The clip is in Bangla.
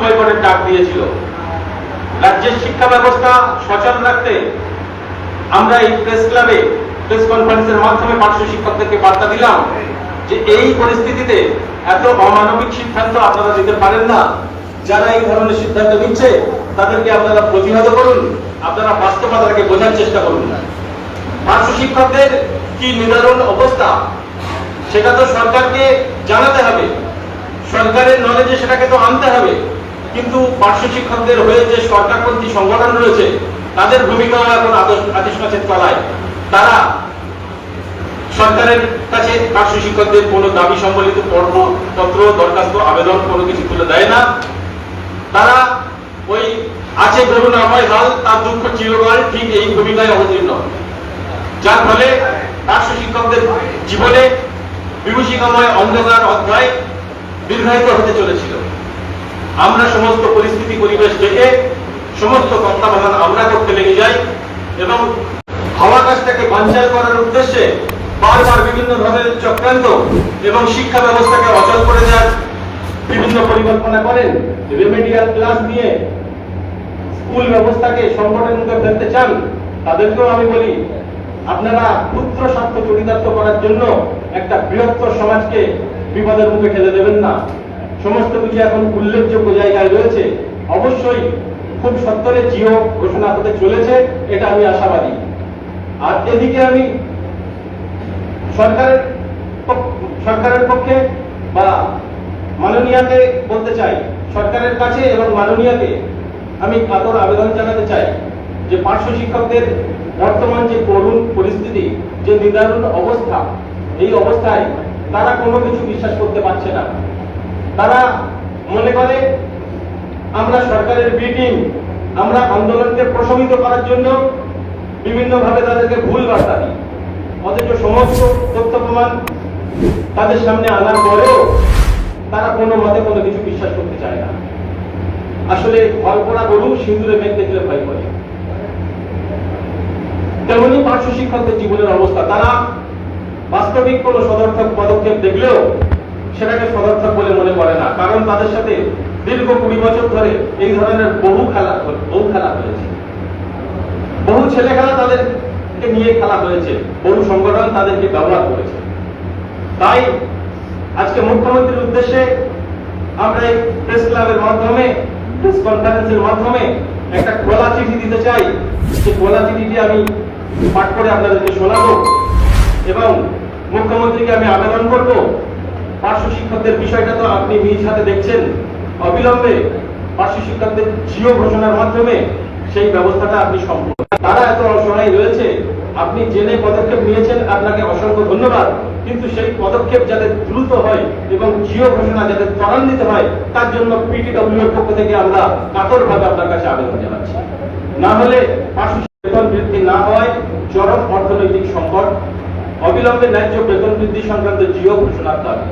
বয়কটের ডাক দিয়েছিল। রাজ্যের শিক্ষা ব্যবস্থা সচল রাখতে আমরা এই প্রেস ক্লাবে, প্রেস কনফারেন্সের মাধ্যমে পার্শ্ব শিক্ষকদেরকে বার্তা দিলাম যে এই পরিস্থিতিতে এত অমানবিক সিদ্ধান্ত আপনারা দিতে পারেন না। যারা এই ধরনের সিদ্ধান্ত নিচ্ছে, তাদেরকে আপনারা প্রতিহত করুন, আপনারা বাস্তবতাকে বোঝার চেষ্টা করুন। পার্শ্ব শিক্ষকদের কি নিদারুণ অবস্থা, সেটা তো সরকারকে জানাতে হবে। সরকারের নলেজে সেটাকে তো আনতে হবে। কিন্তু পার্শ্ব শিক্ষকদের হয়ে যে সরকারপন্থী সংগঠন রয়েছে, তাদের ভূমিকাও এখন আদেশ কাছের তলায়। তারা সরকারের কাছে পার্শ্ব শিক্ষকদের কোনো দাবি সম্বলিত পর্ব পত্র দরখাস্ত, আবেদন কোনো কিছু তুলে দেয় না। তারা ওই আছে ধরুন আমার হাল, তার দুঃখ চিরকাল ঠিক এই ভূমিকায় অবতীর্ণ। যার ফলে পার্শ্ব শিক্ষকদের জীবনে বিভূষিকাময় অন্ধকার অধ্যায় দীর্ঘায়িত হতে চলেছিল। আমরা সমস্ত পরিস্থিতি, পরিবেশ দেখে সমস্ত তত্ত্বাবধান আমরা করতে লেগে যাই এবং হাওয়া কাজটাকে বাঞ্চাল করার উদ্দেশ্যে বারবার বিভিন্ন ধরনের চক্রান্ত এবং শিক্ষা ব্যবস্থাকে অচল করে দেওয়ার বিভিন্ন পরিকল্পনা করেন রেমেডিয়াল ক্লাস দিয়ে স্কুল ব্যবস্থাকে সংকটের মুখে ফেলতে চান, তাদেরকেও আমি বলি, আপনারা পুত্র স্বার্থ চরিতার্থ করার জন্য একটা বৃহত্তর সমাজকে বিপদের মুখে ঠেলে দেবেন না। সমস্ত কিছু এখন উল্লেখযোগ্য জায়গায় রয়েছে। অবশ্যই খুব সত্তরে জিও ঘোষণা হতে চলেছে, এটা আমি আশাবাদী। আর এদিকে আমি সরকারের সরকারের পক্ষে বা মাননীয়াকে বলতে চাই, সরকারের কাছে এবং মাননীয়াকে আমি কাতর আবেদন জানাতে চাই যে পার্শ্ব শিক্ষকদের বর্তমান যে করুণ পরিস্থিতি, যে নিদারুণ অবস্থা, এই অবস্থায় তারা কোনো কিছু বিশ্বাস করতে পারছে না। তারা মনে করে, আমরা সরকারের বিটিং আমরা আন্দোলনকে প্রশমিত করার জন্য বিভিন্নভাবে তাদেরকে ভুল বার্তা দিই। অথচ সমস্ত তথ্য প্রমাণ তাদের সামনে আনার পরেও তারা কোনো মতে কোনো কিছু বিশ্বাস করতে চায় না। আসলে করা গরু সিঁদুরে মেঘ দেখলে ভয় করে। তেমনি পার্শ্ব শিক্ষকদের জীবনের অবস্থা। তারা বাস্তবিক কোনো সদর্থক পদক্ষেপ দেখলেও সেটাকে সদর্থক বলে মনে করে না। কারণ তাদের সাথে দীর্ঘ কুড়ি বছর ধরে এই ধরনের বহু খেলা বহু খেলা হয়েছে। বহু ছেলে খেলা তাদেরকে নিয়ে খেলা হয়েছে। বহু সংগঠন তাদেরকে ব্যবহার করেছে। তাই আজকে মুখ্যমন্ত্রীর উদ্দেশ্যে আমরা এই প্রেস ক্লাবের মাধ্যমে, প্রেস কনফারেন্সের মাধ্যমে একটা খোলা চিঠি দিতে চাই। সেই খোলা চিঠিটি আমি পাঠ করে আপনাদেরকে শোনাবো এবং মুখ্যমন্ত্রীকে আমি আবেদন করব। পার্শ্ব শিক্ষকদের বিষয়টা তো আপনি নিজ হাতে দেখছেন। অবিলম্বে পার্শ্ব শিক্ষকদের জিও ঘোষণার মাধ্যমে সেই ব্যবস্থাটা আপনি সম্পূর্ণ তারা এত অসহায় রয়েছে, আপনি জেনে পদক্ষেপ নিয়েছেন, আপনাকে অসংখ্য ধন্যবাদ। কিন্তু সেই পদক্ষেপ যাতে দ্রুত হয় এবং জিও ঘোষণা যাতে ত্বরান্বিত হয়, তার জন্য পিটিডব্লিউ এর পক্ষ থেকে আমরা কাতরভাবে আপনার কাছে আবেদন জানাচ্ছি। না হলে পার্শ্ব বেতন বৃদ্ধি না হওয়ায় চরম অর্থনৈতিক সংকট অবিলম্বে ন্যায্য বেতন বৃদ্ধি সংক্রান্ত জিও ঘোষণার দাবি।